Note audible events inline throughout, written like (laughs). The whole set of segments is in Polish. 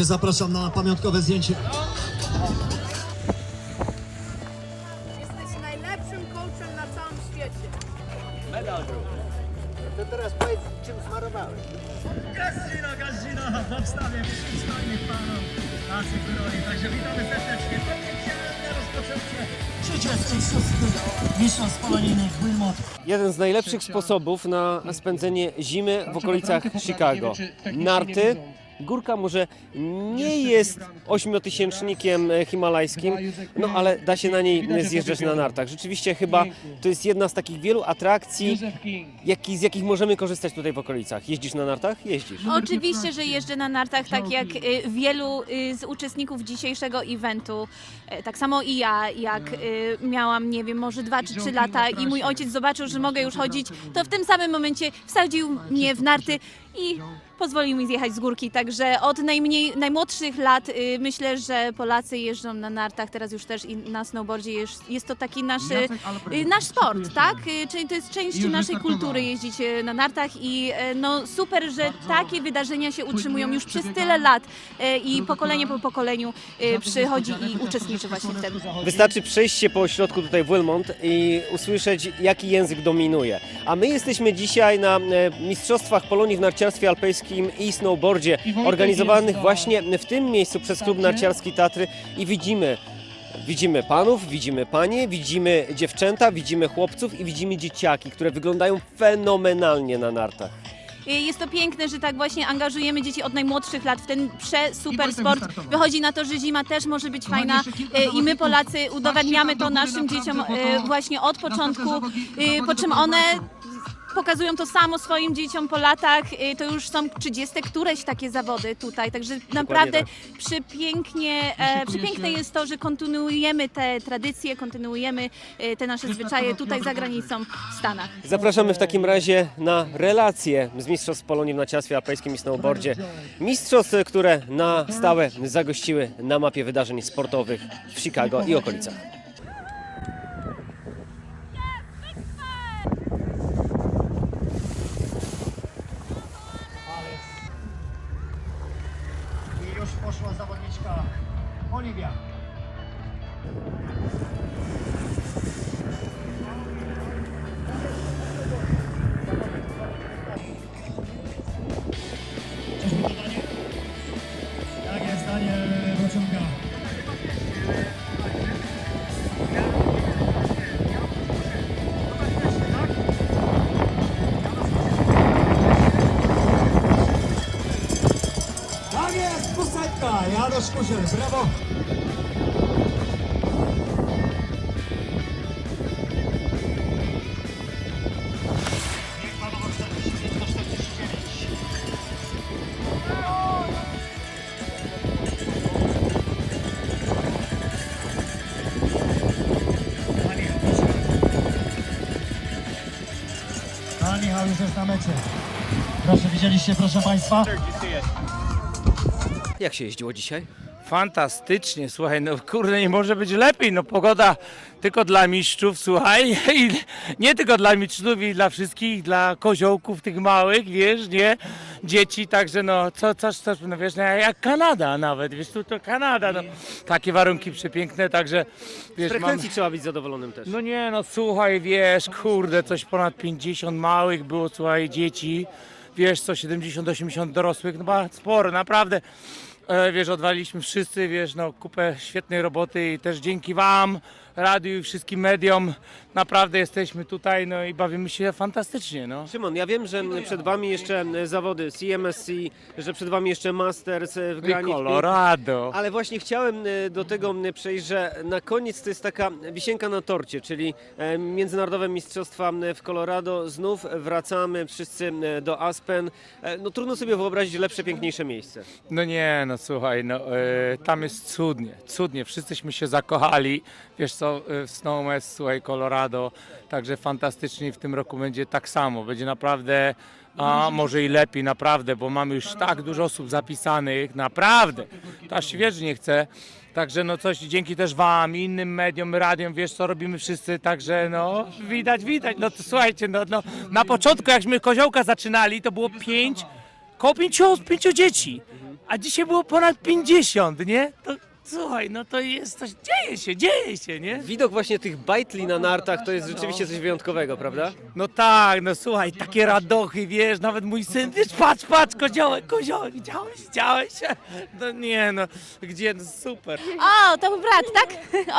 Zapraszam na pamiątkowe zdjęcie. Jesteś najlepszym coachem na całym świecie. To teraz powiedz, czym smarowałeś. Gazzino, Gazzino, w obstawie przystojnych panów naszych wyroli. Także witamy serdecznie. Oficjalne rozpoczęcie 36. Mistrzostw Polonijnych Wilmot. Jeden z najlepszych sposobów na spędzenie zimy w okolicach Chicago. Narty. Górka może nie jest ośmiotysięcznikiem e, himalajskim, no ale da się na niej zjeżdżać na nartach. Rzeczywiście chyba to jest jedna z takich wielu atrakcji, jaki, z jakich możemy korzystać tutaj w okolicach. Jeździsz na nartach? Jeździsz. Oczywiście, że jeżdżę na nartach, tak jak y, wielu y, z uczestników dzisiejszego eventu. E, Tak samo i ja, jak y, miałam, nie wiem, może 2 czy 3 lata i mój ojciec zobaczył, że mogę już chodzić, to w tym samym momencie wsadził mnie w narty i pozwolił mi zjechać z górki. Także od najmniej, najmłodszych lat y, myślę, że Polacy jeżdżą na nartach, teraz już też i na snowboardzie. Jest, jest to taki nasz, y, nasz sport, tak? Y, Czyli to jest część naszej kultury jeździć y, na nartach i y, no super, że takie wydarzenia się utrzymują już przez tyle lat y, i pokolenie po pokoleniu y, przychodzi i uczestniczy właśnie w tym. Wystarczy przejść się po ośrodku tutaj w Wilmont i usłyszeć, jaki język dominuje. A my jesteśmy dzisiaj na e, Mistrzostwach Polonii w narciarstwie alpejskim i snowboardzie, organizowanych właśnie w tym miejscu przez Klub Narciarski Tatry. I widzimy Widzimy panów, widzimy panie, widzimy dziewczęta, widzimy chłopców i widzimy dzieciaki, które wyglądają fenomenalnie na nartach. Jest to piękne, że tak właśnie angażujemy dzieci od najmłodszych lat w ten prze-super sport. Wychodzi na to, że zima też może być fajna. y, i my Polacy udowadniamy to naszym dzieciom y, właśnie od początku, y, po czym one pokazują to samo swoim dzieciom po latach. Y, To już są 30 któreś takie zawody tutaj, także naprawdę tak. przepięknie, e, przepiękne jest to, że kontynuujemy te tradycje, kontynuujemy e, te nasze zwyczaje tutaj za granicą w Stanach. Zapraszamy w takim razie na relacje z Mistrzostw Polonii w narciarstwie alpejskim i snowboardzie. Mistrzostw, które na stałe zagościły na mapie wydarzeń sportowych w Chicago i okolicach. Daniel, proszę bardzo. A Michał już jest na mecie. Proszę, widzieliście, proszę Państwa? Jak się jeździło dzisiaj? Fantastycznie, słuchaj, no kurde, nie może być lepiej, no pogoda tylko dla mistrzów, słuchaj, (laughs) i nie tylko dla mistrzów i dla wszystkich, dla koziołków tych małych, wiesz, nie, dzieci, także no, co, co, co no wiesz, no, jak Kanada nawet, wiesz, tu to Kanada, no, takie warunki przepiękne, także, Z wiesz, mam... frekwencji trzeba być zadowolonym też. No nie, no słuchaj, wiesz, kurde, coś ponad 50 małych było, słuchaj, dzieci, wiesz co, 70-80 dorosłych, no ba, sporo, naprawdę. E, wiesz, odwaliliśmy wszyscy, wiesz, no kupę świetnej roboty i też dzięki Wam, radiu i wszystkim mediom, naprawdę jesteśmy tutaj, no i bawimy się fantastycznie, no. Szymon, ja wiem, że przed Wami jeszcze zawody CMSC, że przed Wami jeszcze Masters w I Granit. Colorado. Ale właśnie chciałem e, do tego m, przejść, że na koniec to jest taka wisienka na torcie, czyli e, Międzynarodowe Mistrzostwa m, w Colorado. Znów wracamy wszyscy m, do Aspen. E, No trudno sobie wyobrazić lepsze, piękniejsze miejsce. No nie, no słuchaj, no, e, tam jest cudnie, cudnie, wszyscyśmy się zakochali, wiesz co, e, w Snowmass, słuchaj, Colorado, także fantastycznie w tym roku będzie tak samo, będzie naprawdę, a może i lepiej, naprawdę, bo mamy już tak dużo osób zapisanych, naprawdę, to aż się nie chce, Także no coś dzięki też wam, innym mediom, radiom, wiesz co robimy wszyscy, także no widać, widać. No to słuchajcie, no, no na początku jakśmy koziołka zaczynali, to było pięć, koło pięciu, pięciu dzieci. A dzisiaj było ponad 50, nie? To słuchaj, no to jest coś, dzieje się, dzieje się, nie? Widok właśnie tych bajtli na nartach to jest rzeczywiście coś wyjątkowego, prawda? No tak, no słuchaj, takie radochy, wiesz, nawet mój syn, wiesz, patrz, patrz, koziołek, koziołek, widziałeś, widziałeś? No nie, no, gdzie, no super. O, to brat, tak?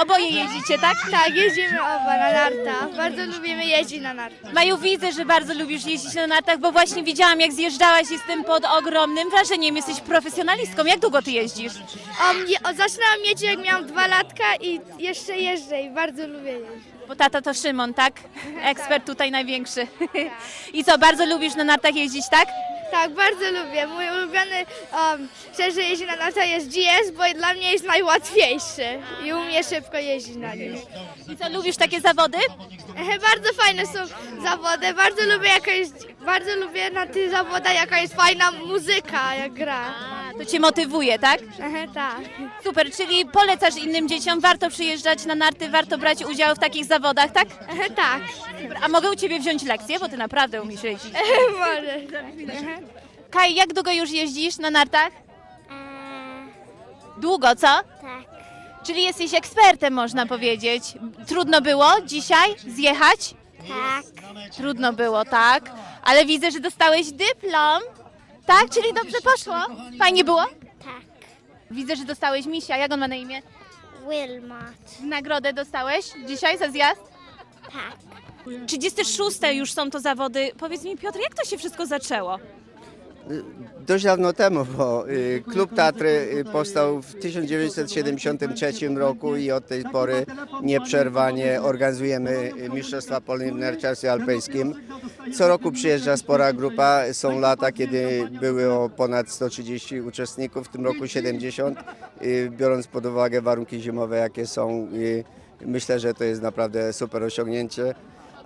Oboje jeździcie, tak? Tak, jeździmy oba na nartach. Bardzo lubimy jeździć na nartach. Maju, widzę, że bardzo lubisz jeździć na nartach, bo właśnie widziałam, jak zjeżdżałaś i jestem pod ogromnym wrażeniem. Jesteś profesjonalistką. Jak długo ty jeździsz? Je, o, zaczynałam jeździć jak miałam dwa latka i jeszcze jeżdżę i bardzo lubię jeździć. Bo tata to Szymon, tak? Ekspert tutaj największy. I co, bardzo lubisz na nartach jeździć, tak? Tak, bardzo lubię. Mój ulubiony um, szczerze jeździ na nartach jest GS, bo dla mnie jest najłatwiejszy i umie szybko jeździć na nim. I co, lubisz takie zawody? Bardzo fajne są zawody. Bardzo lubię jaka jest, bardzo lubię na tych zawodach jaka jest fajna muzyka, jak gra. To cię motywuje, tak? Tak. Super, czyli polecasz innym dzieciom, warto przyjeżdżać na narty, warto brać udział w takich zawodach, tak? Tak. A mogę u ciebie wziąć lekcję, bo ty naprawdę umiesz jeździć. Może. Ehe. Kaj, jak długo już jeździsz na nartach? Długo, co? Tak. Czyli jesteś ekspertem, można powiedzieć. Trudno było dzisiaj zjechać? Tak. Trudno było, tak. Ale widzę, że dostałeś dyplom. Tak, czyli dobrze poszło. Fajnie było? Tak. Widzę, że dostałeś misia. Jak on ma na imię? Wilmot. Nagrodę dostałeś dzisiaj za zjazd? Tak. 36 już są to zawody. Powiedz mi, Piotr, jak to się wszystko zaczęło? Dość dawno temu, bo y, Klub Tatry y, powstał w 1973 roku i od tej pory nieprzerwanie organizujemy y, Mistrzostwa Polonii w narciarstwie alpejskim. Co roku przyjeżdża spora grupa. Są lata, kiedy było ponad 130 uczestników, w tym roku 70. Y, Biorąc pod uwagę warunki zimowe, jakie są, y, myślę, że to jest naprawdę super osiągnięcie.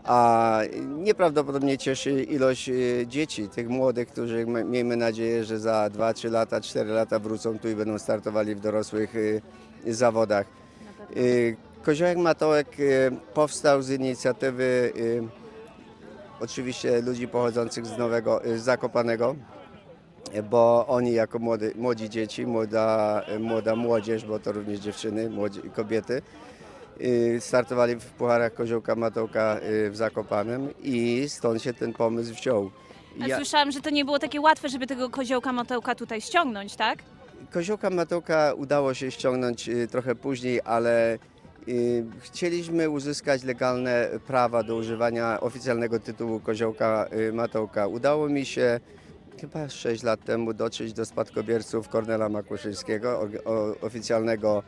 A nieprawdopodobnie cieszy ilość y, dzieci, tych młodych, którzy miejmy nadzieję, że za 2-3 lata, 4 lata wrócą tu i będą startowali w dorosłych y, zawodach. Y, Koziołek Matołek powstał z inicjatywy oczywiście ludzi pochodzących z Nowego, z Zakopanego, bo oni jako młody, młodzi dzieci, młoda, młoda młodzież, bo to również dziewczyny, młodzi, kobiety, startowali w Pucharach Koziołka Matołka y, w Zakopanem i stąd się ten pomysł wziął. Ja, Słyszałam, że to nie było takie łatwe, żeby tego koziołka motełka tutaj ściągnąć, tak? Koziołka Matołka udało się ściągnąć y, trochę później, ale y, chcieliśmy uzyskać legalne prawa do używania oficjalnego tytułu Koziołka y, Matołka. Udało mi się chyba 6 lat temu dotrzeć do spadkobierców Kornela Makuszyńskiego, oficjalnego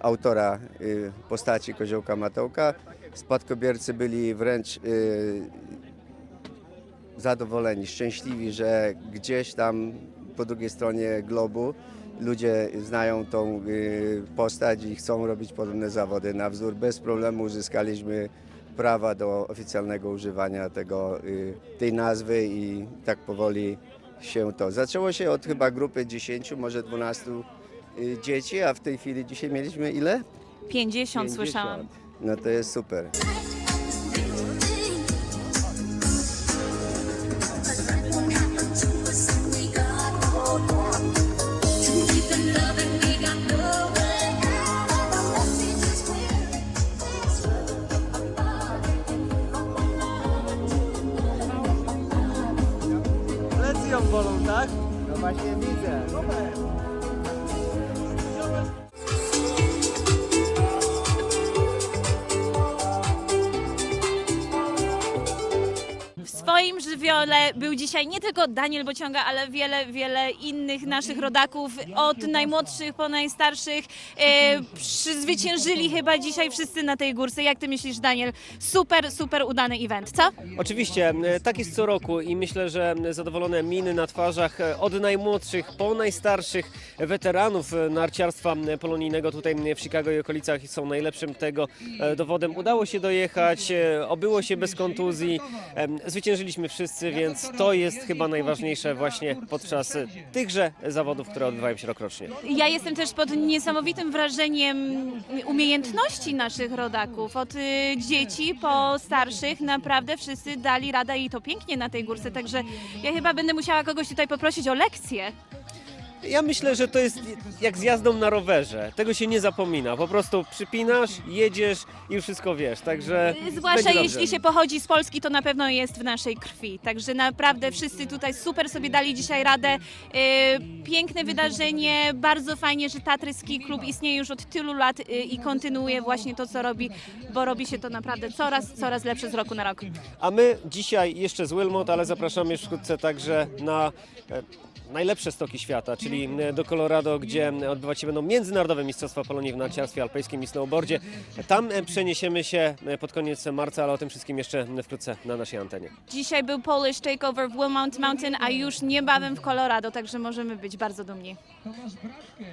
autora y, postaci Koziołka Matołka. Spadkobiercy byli wręcz y, zadowoleni, szczęśliwi, że gdzieś tam po drugiej stronie globu ludzie znają tą y, postać i chcą robić podobne zawody. Na wzór bez problemu uzyskaliśmy prawa do oficjalnego używania tego, tej nazwy i tak powoli się to. Zaczęło się od chyba grupy 10, może 12 y, dzieci, a w tej chwili dzisiaj mieliśmy ile? 50, słyszałam. No to jest super. Żywiole był dzisiaj nie tylko Daniel Bociąga, ale wiele, wiele innych naszych rodaków, od najmłodszych po najstarszych. E, chyba dzisiaj wszyscy na tej górce. Jak ty myślisz, Daniel? Super, super udany event, co? Oczywiście, tak jest co roku i myślę, że zadowolone miny na twarzach e, od najmłodszych po najstarszych weteranów e, narciarstwa polonijnego tutaj w Chicago i okolicach są najlepszym tego e, dowodem. Udało się dojechać, obyło się bez kontuzji, zwyciężyliśmy wszyscy, więc to jest chyba najważniejsze właśnie podczas tychże zawodów, które odbywają się rokrocznie. Ja jestem też pod niesamowitym wrażeniem umiejętności naszych rodaków. Od y, dzieci po starszych naprawdę wszyscy dali radę i to pięknie na tej górce. Także ja chyba będę musiała kogoś tutaj poprosić o lekcję. Ja myślę, że to jest jak z jazdą na rowerze. Tego się nie zapomina. Po prostu przypinasz, jedziesz i już wszystko wiesz. Także. Zwłaszcza będzie jeśli się pochodzi z Polski, to na pewno jest w naszej krwi. Także naprawdę wszyscy tutaj super sobie dali dzisiaj radę. Yy, Piękne wydarzenie, bardzo fajnie, że Tatry Ski Klub istnieje już od tylu lat yy, i kontynuuje właśnie to, co robi, bo robi się to naprawdę coraz, coraz lepsze z roku na rok. A my dzisiaj jeszcze z Wilmot, ale zapraszamy już wkrótce także na e, najlepsze stoki świata, czyli do Colorado, gdzie odbywać się będą międzynarodowe Mistrzostwa Polonii w narciarstwie alpejskim i snowboardzie. Tam e, przeniesiemy się e, pod koniec marca, ale o tym wszystkim jeszcze wkrótce na naszej antenie. Dzisiaj był Polish Takeover w Wilmont Mountain, a już niebawem w Colorado, także możemy być bardzo dumni. Tomasz Bratkę.